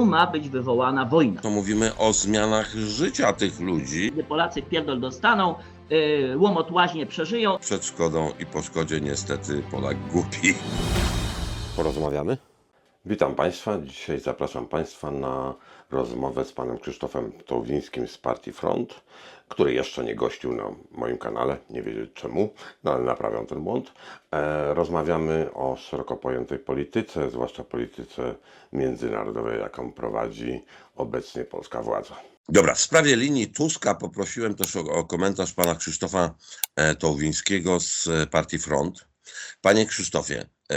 tu ma być wywołana wojna. To mówimy o zmianach życia tych ludzi Gdy Polacy pierdol dostaną, yy, łomot łaźnie przeżyją, przed szkodą i po szkodzie niestety Polak głupi. porozmawiamy? Witam Państwa. Dzisiaj zapraszam Państwa na rozmowę z panem Krzysztofem Tołwińskim z Partii Front, który jeszcze nie gościł na moim kanale, nie wiedzieć czemu, no ale naprawiam ten błąd. E, rozmawiamy o szeroko pojętej polityce, zwłaszcza polityce międzynarodowej, jaką prowadzi obecnie polska władza. Dobra, w sprawie linii Tuska poprosiłem też o, o komentarz pana Krzysztofa e, Tołwińskiego z e, partii Front. Panie Krzysztofie, e,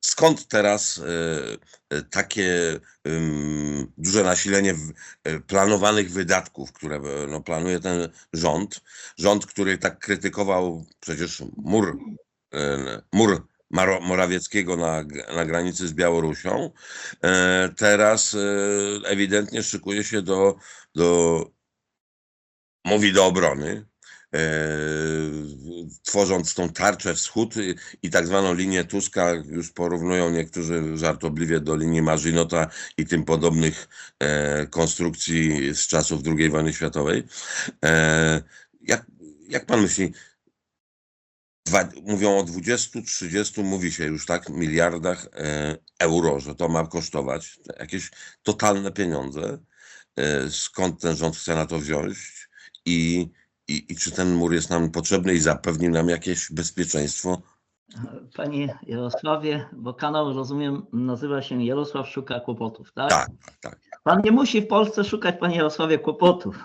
skąd teraz e, e, takie duże nasilenie e, planowanych wydatków, które e, no, planuje ten rząd? Rząd, który tak krytykował przecież mur, e, mur Morawieckiego na, na granicy z Białorusią, e, teraz ewidentnie szykuje się do, do mówi do obrony, tworząc tą tarczę wschód i, tak zwaną linię Tuska, już porównują niektórzy żartobliwie do linii Marzynota i tym podobnych e, konstrukcji z czasów II wojny światowej. E, jak, jak pan myśli, Dwa, mówią o 20, 30, mówi się już tak, miliardach e, euro, że to ma kosztować. Jakieś totalne pieniądze. E, skąd ten rząd chce na to wziąć i, i, i czy ten mur jest nam potrzebny i zapewni nam jakieś bezpieczeństwo? Panie Jarosławie, bo kanał, rozumiem, nazywa się Jarosław Szuka Kłopotów, tak? Tak, tak. Pan nie musi w Polsce szukać, panie Jarosławie, kłopotów.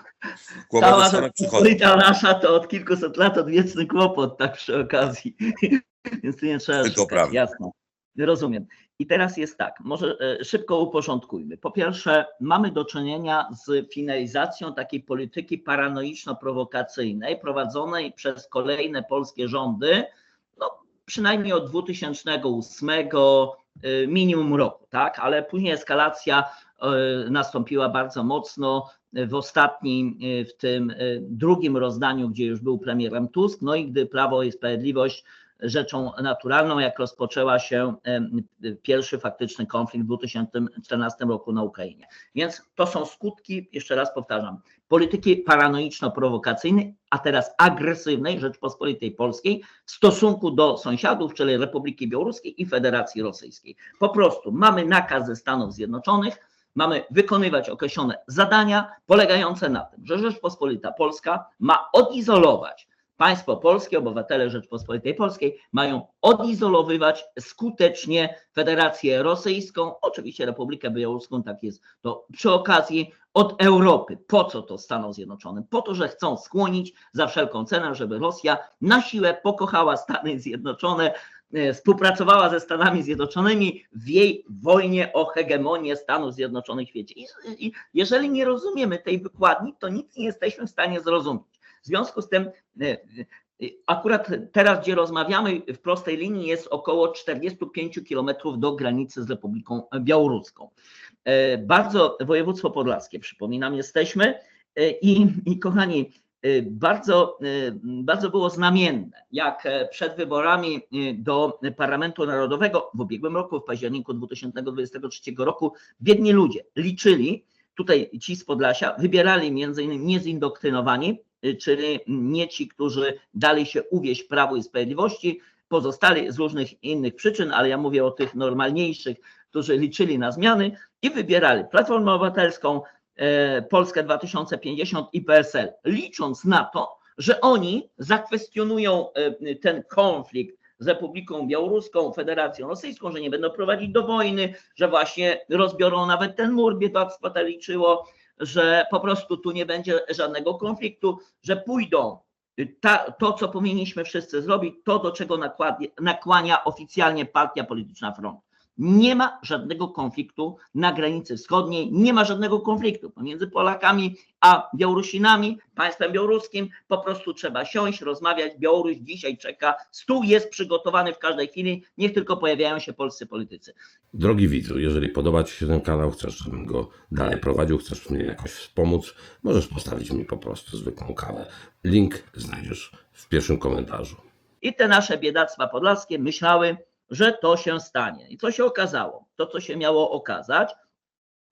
Kłopoty Cała. Rzeczpospolita nasza to od kilkuset lat odwieczny kłopot, tak przy okazji. Więc tu nie trzeba Tylko szukać, prawda. jasno. Rozumiem. I teraz jest tak, może e, szybko uporządkujmy. Po pierwsze, mamy do czynienia z finalizacją takiej polityki paranoiczno-prowokacyjnej prowadzonej przez kolejne polskie rządy, no przynajmniej od 2008 e, minimum roku, tak? Ale później eskalacja e, nastąpiła bardzo mocno w ostatnim, w tym drugim rozdaniu, gdzie już był premierem Tusk, no i gdy Prawo i Sprawiedliwość rzeczą naturalną, jak rozpoczęła się pierwszy faktyczny konflikt w 2014 roku na Ukrainie. Więc to są skutki, jeszcze raz powtarzam, polityki paranoiczno-prowokacyjnej, a teraz agresywnej Rzeczpospolitej Polskiej w stosunku do sąsiadów, czyli Republiki Białoruskiej i Federacji Rosyjskiej. Po prostu mamy nakaz ze Stanów Zjednoczonych, mamy wykonywać określone zadania polegające na tym, że Rzeczpospolita Polska ma odizolować państwo polskie, obywatele Rzeczpospolitej Polskiej mają odizolowywać skutecznie Federację Rosyjską, oczywiście Republikę Białoruską, tak jest to przy okazji, od Europy. Po co to Stanom Zjednoczonym? Po to, że chcą skłonić za wszelką cenę, żeby Rosja na siłę pokochała Stany Zjednoczone, e, współpracowała ze Stanami Zjednoczonymi w jej wojnie o hegemonię Stanów Zjednoczonych w świecie. I, jeżeli nie rozumiemy tej wykładni, to nic nie jesteśmy w stanie zrozumieć. W związku z tym, e, e, akurat teraz, gdzie rozmawiamy, w prostej linii jest około 45 kilometrów do granicy z Republiką Białoruską. E, Bardzo województwo podlaskie, przypominam, jesteśmy i, i kochani, bardzo, bardzo było znamienne, jak przed wyborami do Parlamentu Narodowego w ubiegłym roku, w październiku 2023 roku, biedni ludzie liczyli, tutaj ci z Podlasia wybierali między innymi niezindoktrynowani, y, czyli nie ci, którzy dali się uwieść Prawu i Sprawiedliwości, pozostali z różnych innych przyczyn, ale ja mówię o tych normalniejszych, którzy liczyli na zmiany i wybierali Platformę Obywatelską, e, Polskę 2050 i PSL, licząc na to, że oni zakwestionują e, ten konflikt z Republiką Białoruską, Federacją Rosyjską, że nie będą prowadzić do wojny, że właśnie rozbiorą nawet ten mur, biedactwo to liczyło, że po prostu tu nie będzie żadnego konfliktu, że pójdą ta, to, co powinniśmy wszyscy zrobić, to, do czego nakłania oficjalnie partia polityczna Front. Nie ma żadnego konfliktu na granicy wschodniej, nie ma żadnego konfliktu pomiędzy Polakami a Białorusinami, państwem białoruskim. Po prostu trzeba siąść, rozmawiać. Białoruś dzisiaj czeka, stół jest przygotowany w każdej chwili, niech tylko pojawiają się polscy politycy. Drogi widzu, jeżeli podoba Ci się ten kanał, chcesz, żebym go dalej prowadził, chcesz mnie jakoś wspomóc, możesz postawić mi po prostu zwykłą kawę. Link znajdziesz w pierwszym komentarzu. I te nasze biedactwa podlaskie myślały, że to się stanie. I co się okazało? To, co się miało okazać,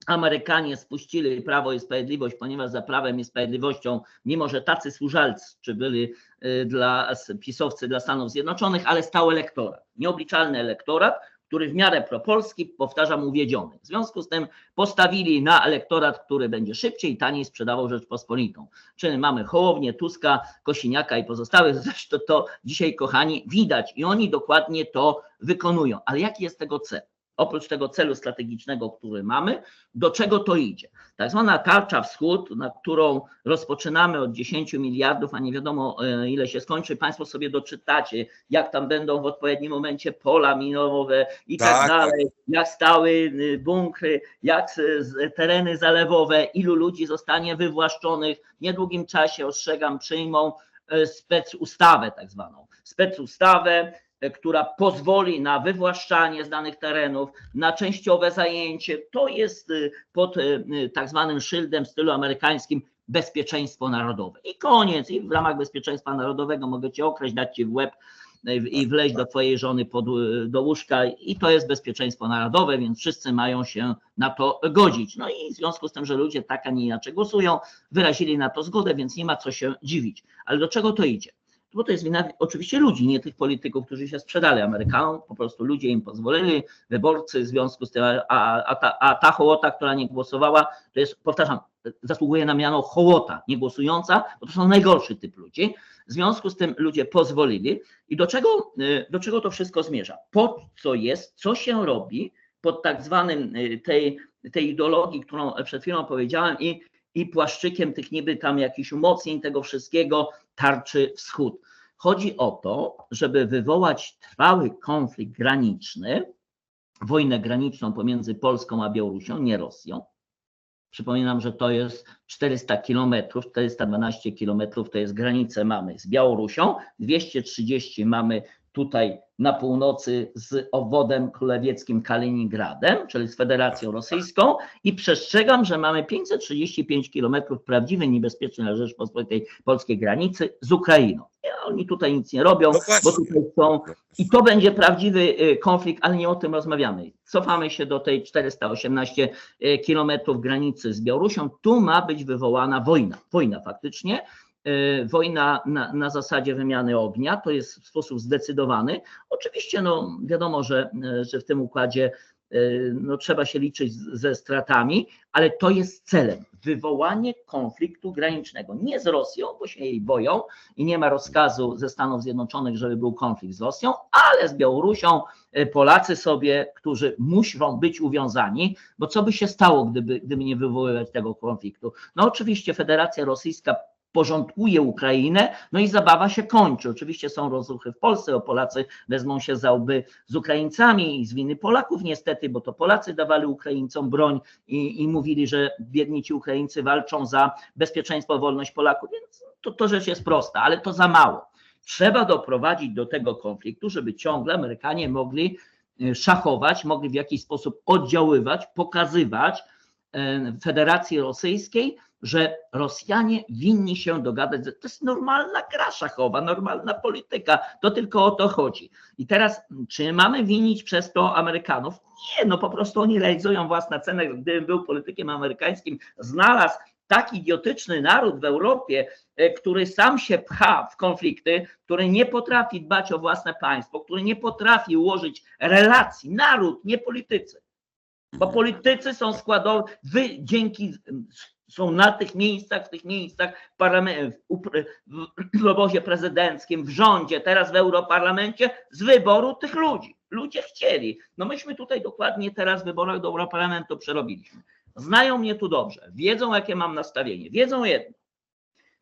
Amerykanie spuścili Prawo i Sprawiedliwość, ponieważ za Prawem i Sprawiedliwością, mimo że tacy służalcy byli y, dla pisowcy dla Stanów Zjednoczonych, ale stał elektorat, nieobliczalny elektorat, który w miarę propolski, powtarzam, uwiedziony. W związku z tym postawili na elektorat, który będzie szybciej i taniej sprzedawał Rzeczpospolitą. Czyli mamy Hołownię, Tuska, Kosiniaka i pozostałych. Zresztą to dzisiaj, kochani, widać i oni dokładnie to wykonują. Ale jaki jest tego cel? Oprócz tego celu strategicznego, który mamy, do czego to idzie? Tak zwana tarcza wschód, na którą rozpoczynamy od 10 miliardów, a nie wiadomo e, ile się skończy. Państwo sobie doczytacie, jak tam będą w odpowiednim momencie pola minowe i tak, Tak, dalej, jak stały y, bunkry, jak tereny zalewowe, ilu ludzi zostanie wywłaszczonych. W niedługim czasie, ostrzegam, przyjmą e, specustawę tak zwaną. Specustawę, która pozwoli na wywłaszczanie z danych terenów, na częściowe zajęcie. To jest y, pod y, tak zwanym szyldem w stylu amerykańskim bezpieczeństwo narodowe. I koniec. I w ramach bezpieczeństwa narodowego mogę cię okraść, dać ci w łeb i wleźć do twojej żony pod, do łóżka i to jest bezpieczeństwo narodowe, więc wszyscy mają się na to godzić. No i w związku z tym, że ludzie tak, a nie inaczej głosują, wyrazili na to zgodę, więc nie ma co się dziwić. Ale do czego to idzie? Bo to jest wina oczywiście ludzi, nie tych polityków, którzy się sprzedali Amerykanom, po prostu ludzie im pozwolili, wyborcy w związku z tym, a, a, ta, a ta hołota, która nie głosowała, to jest, powtarzam, zasługuje na miano hołota, nie głosująca, bo to są najgorszy typ ludzi. W związku z tym ludzie pozwolili. I do czego, y, do czego to wszystko zmierza? Po co jest, co się robi pod tak zwanym y, tej, tej ideologii, którą przed chwilą powiedziałem, i, i płaszczykiem tych niby tam jakichś umocnień tego wszystkiego, tarczy wschód. Chodzi o to, żeby wywołać trwały konflikt graniczny, wojnę graniczną pomiędzy Polską a Białorusią, nie Rosją. Przypominam, że to jest 400 kilometrów, 412 kilometrów to jest granicę mamy z Białorusią, 230 mamy tutaj na północy z obwodem królewieckim Kaliningradem, czyli z Federacją Rosyjską i przestrzegam, że mamy 535 kilometrów prawdziwej, niebezpiecznej dla Rzeczpospolitej polskiej granicy z Ukrainą. I oni tutaj nic nie robią, No bo tutaj są i to będzie prawdziwy y, konflikt, ale nie o tym rozmawiamy. Cofamy się do tej 418 y, kilometrów granicy z Białorusią. Tu ma być wywołana wojna. Wojna faktycznie. Y, Wojna na, na zasadzie wymiany ognia, to jest w sposób zdecydowany. Oczywiście, no, wiadomo, że, y, że w tym układzie y, no, trzeba się liczyć ze stratami, ale to jest celem wywołanie konfliktu granicznego. Nie z Rosją, bo się jej boją i nie ma rozkazu ze Stanów Zjednoczonych, żeby był konflikt z Rosją, ale z Białorusią Polacy sobie, którzy muszą być uwiązani, bo co by się stało, gdyby, gdyby nie wywoływać tego konfliktu? No oczywiście Federacja Rosyjska porządkuje Ukrainę, no i zabawa się kończy. Oczywiście są rozruchy w Polsce, bo Polacy wezmą się za łby z Ukraińcami i z winy Polaków niestety, bo to Polacy dawali Ukraińcom broń i, i mówili, że biedni ci Ukraińcy walczą za bezpieczeństwo, wolność Polaków, więc to, to rzecz jest prosta, ale to za mało. Trzeba doprowadzić do tego konfliktu, żeby ciągle Amerykanie mogli e, szachować, mogli w jakiś sposób oddziaływać, pokazywać e, Federacji Rosyjskiej, że Rosjanie winni się dogadać. To jest normalna gra szachowa, normalna polityka. To tylko o to chodzi. I teraz, czy mamy winić przez to Amerykanów? Nie, no po prostu oni realizują własne cele. Gdybym był politykiem amerykańskim, znalazł tak idiotyczny naród w Europie, e, który sam się pcha w konflikty, który nie potrafi dbać o własne państwo, który nie potrafi ułożyć relacji, naród, nie politycy. Bo politycy są składowi, dzięki, są na tych miejscach, w tych miejscach, w, obozie prezydenckim, w rządzie, teraz w Europarlamencie, z wyboru tych ludzi. Ludzie chcieli. No myśmy tutaj dokładnie teraz w wyborach do Europarlamentu przerobiliśmy. Znają mnie tu dobrze, wiedzą jakie mam nastawienie, wiedzą jedno,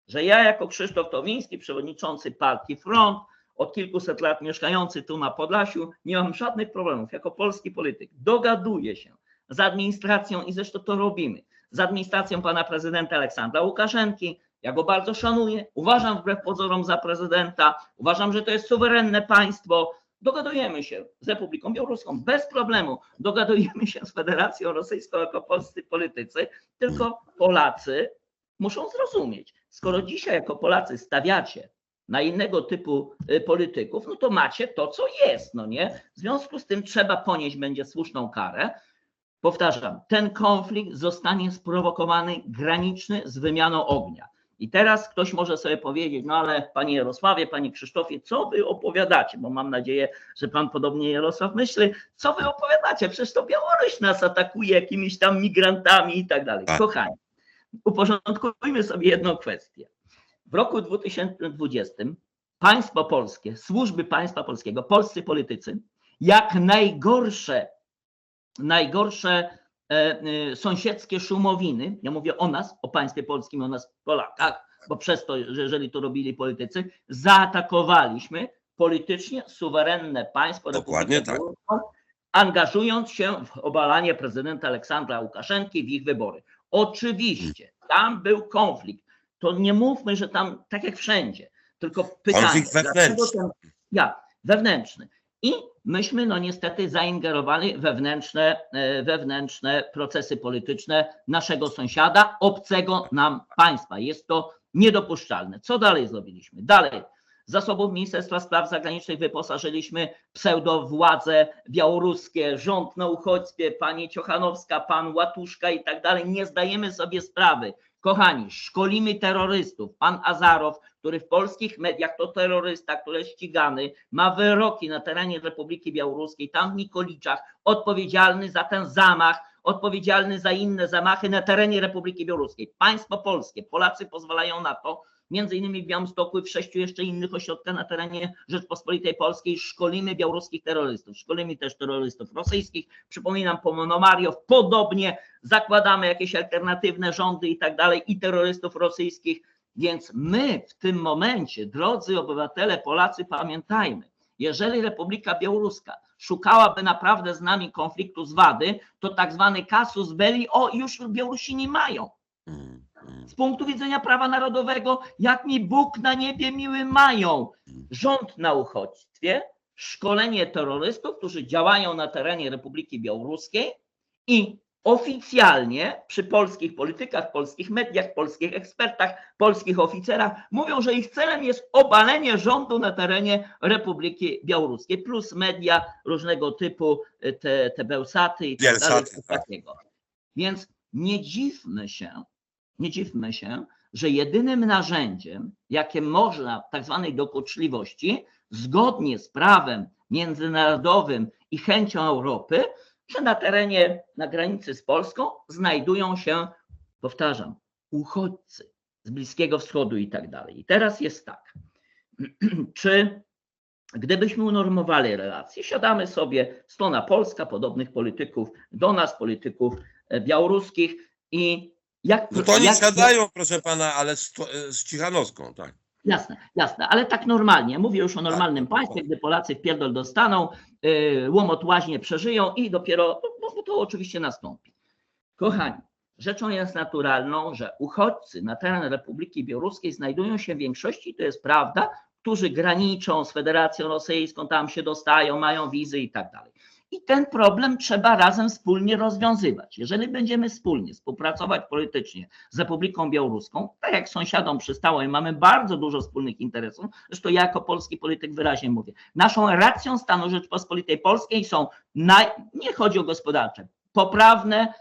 że ja jako Krzysztof Towiński, przewodniczący partii Front, od kilkuset lat mieszkający tu na Podlasiu, nie mam żadnych problemów jako polski polityk. Dogaduję się z administracją i zresztą to robimy. Z administracją pana prezydenta Aleksandra Łukaszenki. Ja go bardzo szanuję. Uważam wbrew pozorom za prezydenta. Uważam, że to jest suwerenne państwo. Dogadujemy się z Republiką Białoruską bez problemu. Dogadujemy się z Federacją Rosyjską jako polscy politycy, tylko Polacy muszą zrozumieć, skoro dzisiaj jako Polacy stawiacie na innego typu y, polityków, no to macie to, co jest, no nie? W związku z tym trzeba ponieść będzie słuszną karę. Powtarzam, ten konflikt zostanie sprowokowany graniczny z wymianą ognia. I teraz ktoś może sobie powiedzieć, no ale panie Jarosławie, panie Krzysztofie, co wy opowiadacie? Bo mam nadzieję, że pan podobnie Jarosław myśli, co wy opowiadacie? Przecież to Białoruś nas atakuje jakimiś tam migrantami i tak dalej. Tak. Kochani, uporządkujmy sobie jedną kwestię. W roku 2020 państwo polskie, służby państwa polskiego, polscy politycy, jak najgorsze, najgorsze e, e, sąsiedzkie szumowiny, ja mówię o nas, o państwie polskim, o nas Polakach, bo przez to, że jeżeli to robili politycy, zaatakowaliśmy politycznie suwerenne państwo Dokładnie tak. Angażując się w obalanie prezydenta Aleksandra Łukaszenki w ich wybory. Oczywiście, tam był konflikt. To nie mówmy, że tam tak jak wszędzie, tylko pytanie. Konflikt wewnętrzny. Ja, wewnętrzny. I myśmy no niestety zaingerowali wewnętrzne, e, wewnętrzne procesy polityczne naszego sąsiada, obcego nam państwa. Jest to niedopuszczalne. Co dalej zrobiliśmy? Dalej. Zasobów Ministerstwa Spraw Zagranicznych wyposażyliśmy pseudowładze białoruskie, rząd na uchodźstwie, pani Ciochanowska, pan Łatuszka i tak dalej. Nie zdajemy sobie sprawy. Kochani, szkolimy terrorystów. Pan Azarow, który w polskich mediach to terrorysta, który jest ścigany, ma wyroki na terenie Republiki Białoruskiej, tam w Nikoliczach, odpowiedzialny za ten zamach, odpowiedzialny za inne zamachy na terenie Republiki Białoruskiej. Państwo polskie, Polacy pozwalają na to, między innymi w Białymstoku i w sześciu jeszcze innych ośrodkach na terenie Rzeczpospolitej Polskiej szkolimy białoruskich terrorystów, szkolimy też terrorystów rosyjskich, przypominam Pomonomariow, podobnie zakładamy jakieś alternatywne rządy i tak dalej i terrorystów rosyjskich, więc my w tym momencie, drodzy obywatele Polacy, pamiętajmy, jeżeli Republika Białoruska szukałaby naprawdę z nami konfliktu z wady, to tak zwany kasus belli, o już Białorusini mają. Mm, mm. Z punktu widzenia prawa narodowego, jak mi Bóg na niebie miły mają. Rząd na uchodźstwie, szkolenie terrorystów, którzy działają na terenie Republiki Białoruskiej i oficjalnie przy polskich politykach, polskich mediach, polskich ekspertach, polskich oficerach mówią, że ich celem jest obalenie rządu na terenie Republiki Białoruskiej, plus media różnego typu, te, te Bełsaty i tak dalej, tak. takiego. Więc nie dziwmy się, nie dziwmy się, że jedynym narzędziem, jakie można w tak zwanej dokuczliwości, zgodnie z prawem międzynarodowym i chęcią Europy, że na terenie, na granicy z Polską znajdują się, powtarzam, uchodźcy z Bliskiego Wschodu i tak dalej. I teraz jest tak, czy gdybyśmy unormowali relacje, siadamy sobie strona polska, podobnych polityków do nas, polityków e, białoruskich i jak... No to oni jak- siadają, proszę pana, ale z, to- z Cichanowską, tak. Jasne, jasne, ale tak normalnie. Mówię już o normalnym Tak. państwie, gdy Polacy w pierdol dostaną, yy, łomot łaźnie przeżyją i dopiero, no to oczywiście nastąpi. Kochani, rzeczą jest naturalną, że uchodźcy na teren Republiki Białoruskiej znajdują się w większości, to jest prawda, którzy graniczą z Federacją Rosyjską, tam się dostają, mają wizy i tak dalej. I ten problem trzeba razem wspólnie rozwiązywać. Jeżeli będziemy wspólnie współpracować politycznie z Republiką Białoruską, tak jak sąsiadom przystało i mamy bardzo dużo wspólnych interesów, zresztą ja jako polski polityk wyraźnie mówię, naszą racją stanu Rzeczpospolitej Polskiej są, naj, nie chodzi o gospodarcze, poprawne,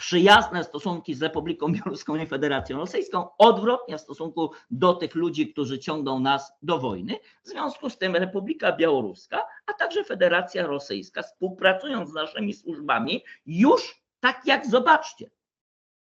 przyjazne stosunki z Republiką Białoruską i Federacją Rosyjską, odwrotnie w stosunku do tych ludzi, którzy ciągną nas do wojny. W związku z tym Republika Białoruska, a także Federacja Rosyjska, współpracując z naszymi służbami, już tak jak zobaczcie,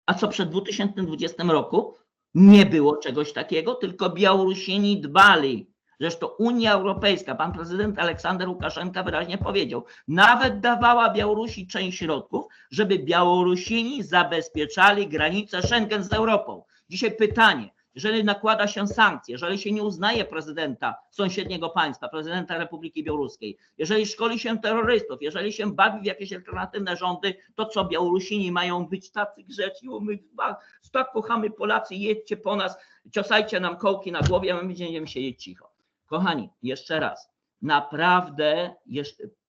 a co przed 2020 roku nie było czegoś takiego, tylko Białorusini dbali. Zresztą Unia Europejska, pan prezydent Aleksander Łukaszenka wyraźnie powiedział, nawet dawała Białorusi część środków, żeby Białorusini zabezpieczali granice Schengen z Europą. Dzisiaj pytanie, jeżeli nakłada się sankcje, jeżeli się nie uznaje prezydenta sąsiedniego państwa, prezydenta Republiki Białoruskiej, jeżeli szkoli się terrorystów, jeżeli się bawi w jakieś alternatywne rządy, to co Białorusini mają być tacy grzeczni, bo my tak kochamy Polacy, jedźcie po nas, ciosajcie nam kołki na głowie, a my będziemy siedzieć cicho. Kochani, jeszcze raz, naprawdę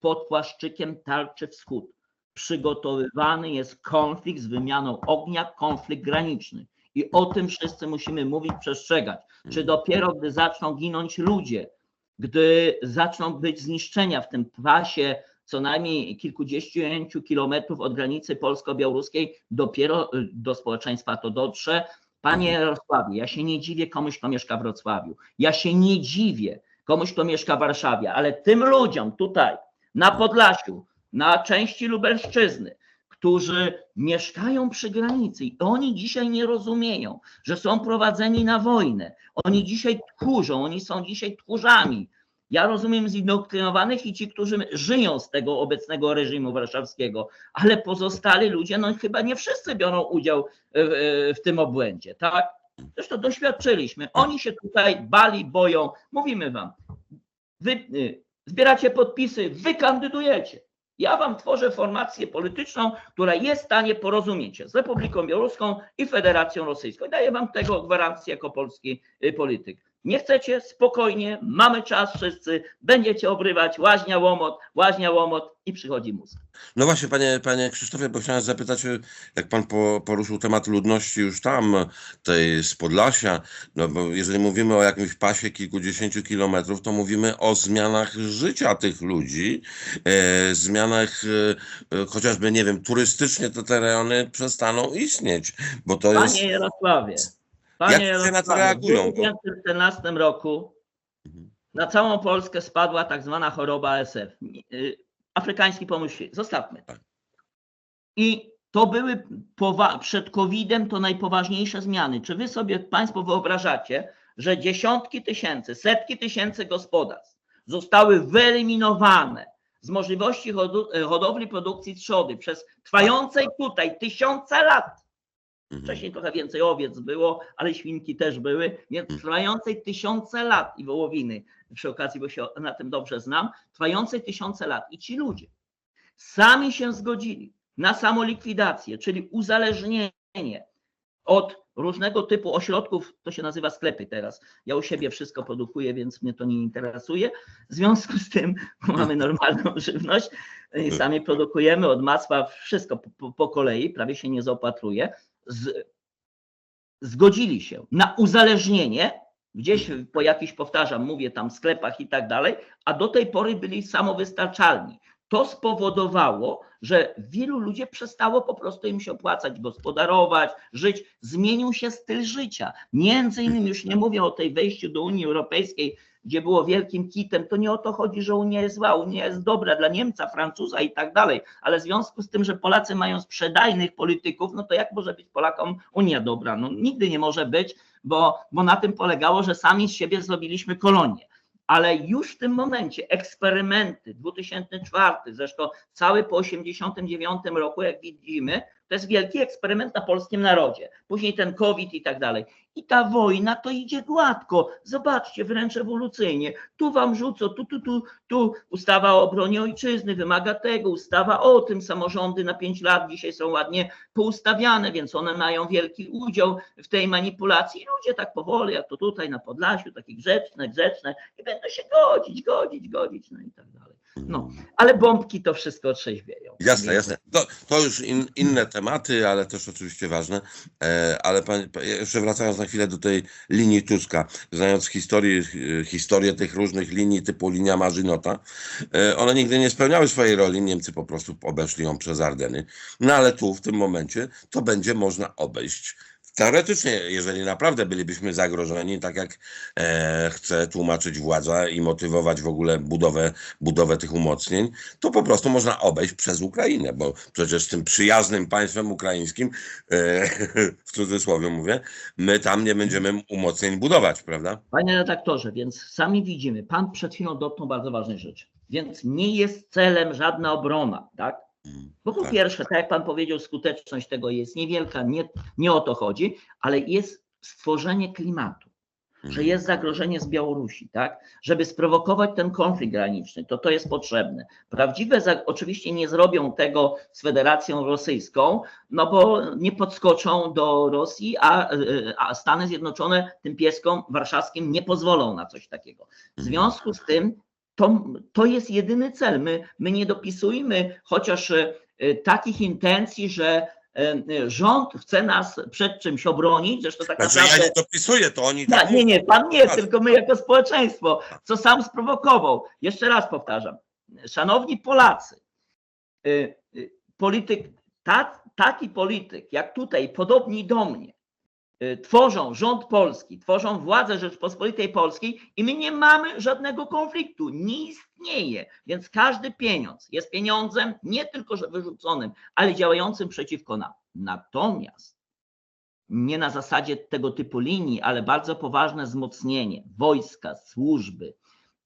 pod płaszczykiem tarczy wschód przygotowywany jest konflikt z wymianą ognia, konflikt graniczny. I o tym wszyscy musimy mówić, przestrzegać. Czy dopiero gdy zaczną ginąć ludzie, gdy zaczną być zniszczenia w tym pasie co najmniej kilkudziesięciu kilometrów od granicy polsko-białoruskiej, dopiero y, do społeczeństwa to dotrze. Panie Jarosławie, ja się nie dziwię komuś, kto mieszka w Wrocławiu. Ja się nie dziwię komuś, kto mieszka w Warszawie, ale tym ludziom tutaj, na Podlasiu, na części Lubelszczyzny, którzy mieszkają przy granicy i oni dzisiaj nie rozumieją, że są prowadzeni na wojnę. Oni dzisiaj tchórzą, oni są dzisiaj tchórzami. Ja rozumiem zindoktrynowanych i ci, którzy żyją z tego obecnego reżimu warszawskiego, ale pozostali ludzie, no chyba nie wszyscy biorą udział w, w tym obłędzie, tak? Zresztą doświadczyliśmy. Oni się tutaj bali, boją. Mówimy wam, wy y, zbieracie podpisy, wy kandydujecie. Ja wam tworzę formację polityczną, która jest w stanie porozumieć się z Republiką Białoruską i Federacją Rosyjską. Daję wam tego gwarancję jako polski y, polityk. Nie chcecie? Spokojnie, mamy czas wszyscy, będziecie obrywać, łaźnia łomot, łaźnia łomot i przychodzi mózg. No właśnie, panie, panie Krzysztofie, bo chciałem zapytać, jak pan po, poruszył temat ludności już tam, tej z Podlasia, no bo jeżeli mówimy o jakimś pasie kilkudziesięciu kilometrów, to mówimy o zmianach życia tych ludzi, e, zmianach e, e, chociażby, nie wiem, turystycznie te rejony przestaną istnieć, bo to jest... Panie Jarosławie, Jak panie ludzie na to reagują? w 2014 roku Mhm. na całą Polskę spadła tak zwana choroba ASF. y, Afrykański świń. Zostawmy. Tak. I to były przed COVID-em to najpoważniejsze zmiany. Czy wy sobie Państwo wyobrażacie, że dziesiątki tysięcy, setki tysięcy gospodarstw zostały wyeliminowane z możliwości hodowli produkcji trzody przez trwającej tutaj tysiące lat. Wcześniej trochę więcej owiec było, ale świnki też były, więc trwającej tysiące lat i wołowiny przy okazji, bo się na tym dobrze znam, trwającej tysiące lat. I ci ludzie sami się zgodzili na samolikwidację, czyli uzależnienie od różnego typu ośrodków, to się nazywa sklepy teraz. Ja u siebie wszystko produkuję, więc mnie to nie interesuje. W związku z tym bo mamy normalną żywność, i sami produkujemy od masła wszystko po, po kolei, prawie się nie zaopatruje. Z, zgodzili się na uzależnienie, gdzieś po jakichś, powtarzam, mówię tam sklepach i tak dalej, a do tej pory byli samowystarczalni. To spowodowało, że wielu ludzi przestało po prostu im się opłacać, gospodarować, żyć. Zmienił się styl życia. Między innymi, już nie mówię o tej wejściu do Unii Europejskiej, gdzie było wielkim kitem, to nie o to chodzi, że Unia jest zła, Unia jest dobra dla Niemca, Francuza i tak dalej, ale w związku z tym, że Polacy mają sprzedajnych polityków, no to jak może być Polakom Unia dobra? No nigdy nie może być, bo, bo na tym polegało, że sami z siebie zrobiliśmy kolonię. Ale już w tym momencie eksperymenty 2004, zresztą cały po 89 roku, jak widzimy, to jest wielki eksperyment na polskim narodzie. Później ten COVID i tak dalej. I ta wojna to idzie gładko. Zobaczcie, wręcz ewolucyjnie. Tu wam rzucą, tu, tu, tu, tu ustawa o obronie ojczyzny wymaga tego, ustawa o tym, samorządy na 5 lat dzisiaj są ładnie poustawiane, więc one mają wielki udział w tej manipulacji. Ludzie tak powoli, jak to tutaj na Podlasiu, takie grzeczne, grzeczne i będą się godzić, godzić, godzić, no i tak. No, ale bombki to wszystko otrzeźwieją. Jasne, jasne. To, to już in, inne tematy, ale też oczywiście ważne. E, ale pan, pa- jeszcze wracając na chwilę do tej linii Tuska, znając historię, historię tych różnych linii typu linia Marzynota, e, one nigdy nie spełniały swojej roli. Niemcy po prostu obeszli ją przez Ardeny. No ale tu w tym momencie to będzie można obejść. Teoretycznie, jeżeli naprawdę bylibyśmy zagrożeni, tak jak e, chce tłumaczyć władza i motywować w ogóle budowę, budowę tych umocnień, to po prostu można obejść przez Ukrainę, bo przecież tym przyjaznym państwem ukraińskim, e, w cudzysłowie mówię, my tam nie będziemy umocnień budować, prawda? Panie redaktorze, więc sami widzimy, pan przed chwilą dotknął bardzo ważnej rzeczy. Więc nie jest celem żadna obrona, tak? Bo po tak. pierwsze, tak jak pan powiedział, skuteczność tego jest niewielka, nie, nie o to chodzi, ale jest stworzenie klimatu, że jest zagrożenie z Białorusi, tak? Żeby sprowokować ten konflikt graniczny, to to jest potrzebne. Prawdziwe, oczywiście nie zrobią tego z Federacją Rosyjską, no bo nie podskoczą do Rosji, a, y, a Stany Zjednoczone tym pieskom warszawskim nie pozwolą na coś takiego. W związku z tym to, to jest jedyny cel. My, my nie dopisujmy chociaż e, e, takich intencji, że e, e, rząd chce nas przed czymś obronić, zresztą tak Znaczy ja naprawdę... nie dopisuję, to oni Nie, tak nie, nie, pan nie, tylko my jako społeczeństwo, co sam sprowokował. Jeszcze raz powtarzam. Szanowni Polacy, y, polityk, ta, taki polityk jak tutaj, podobni do mnie, tworzą rząd polski, tworzą władzę Rzeczpospolitej Polskiej i my nie mamy żadnego konfliktu, nie istnieje. Więc każdy pieniądz jest pieniądzem nie tylko że wyrzuconym, ale działającym przeciwko nam. Natomiast nie na zasadzie tego typu linii, ale bardzo poważne wzmocnienie wojska, służby,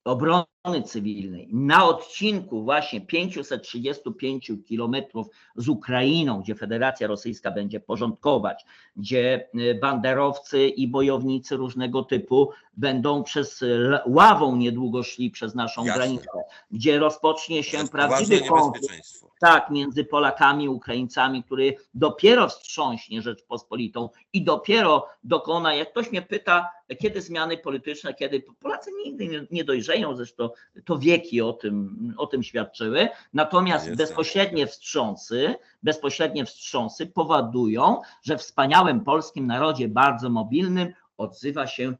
obrony cywilnej na odcinku właśnie 535 kilometrów z Ukrainą, gdzie Federacja Rosyjska będzie porządkować, gdzie y, banderowcy i bojownicy różnego typu będą przez l- ławą niedługo szli przez naszą Jasne. granicę, gdzie rozpocznie się prawdziwy konflikt tak, między Polakami i Ukraińcami, który dopiero wstrząśnie Rzeczpospolitą i dopiero dokona, jak ktoś mnie pyta, kiedy zmiany polityczne, kiedy Polacy nigdy nie dojrzeją, zresztą to wieki o tym, o tym świadczyły, natomiast bezpośrednie wstrząsy, bezpośrednie wstrząsy powodują, że w wspaniałym polskim narodzie, bardzo mobilnym, odzywa się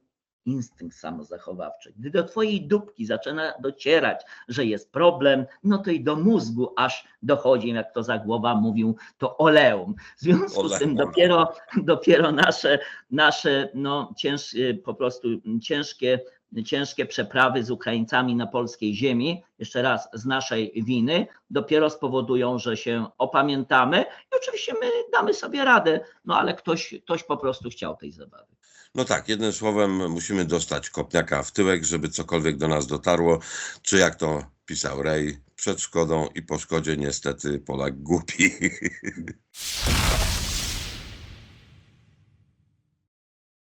instynkt samozachowawczy. Gdy do twojej dupki zaczyna docierać, że jest problem, no to i do mózgu aż dochodzi, jak to Zagłoba mówił, to oleum. W związku z tym dopiero, dopiero nasze, nasze no, cięż, po prostu ciężkie, ciężkie przeprawy z Ukraińcami na polskiej ziemi, jeszcze raz z naszej winy, dopiero spowodują, że się opamiętamy i oczywiście my damy sobie radę, no ale ktoś, ktoś po prostu chciał tej zabawy. No tak, jednym słowem musimy dostać kopniaka w tyłek, żeby cokolwiek do nas dotarło, czy jak to pisał Rej, przed szkodą i po szkodzie niestety Polak głupi.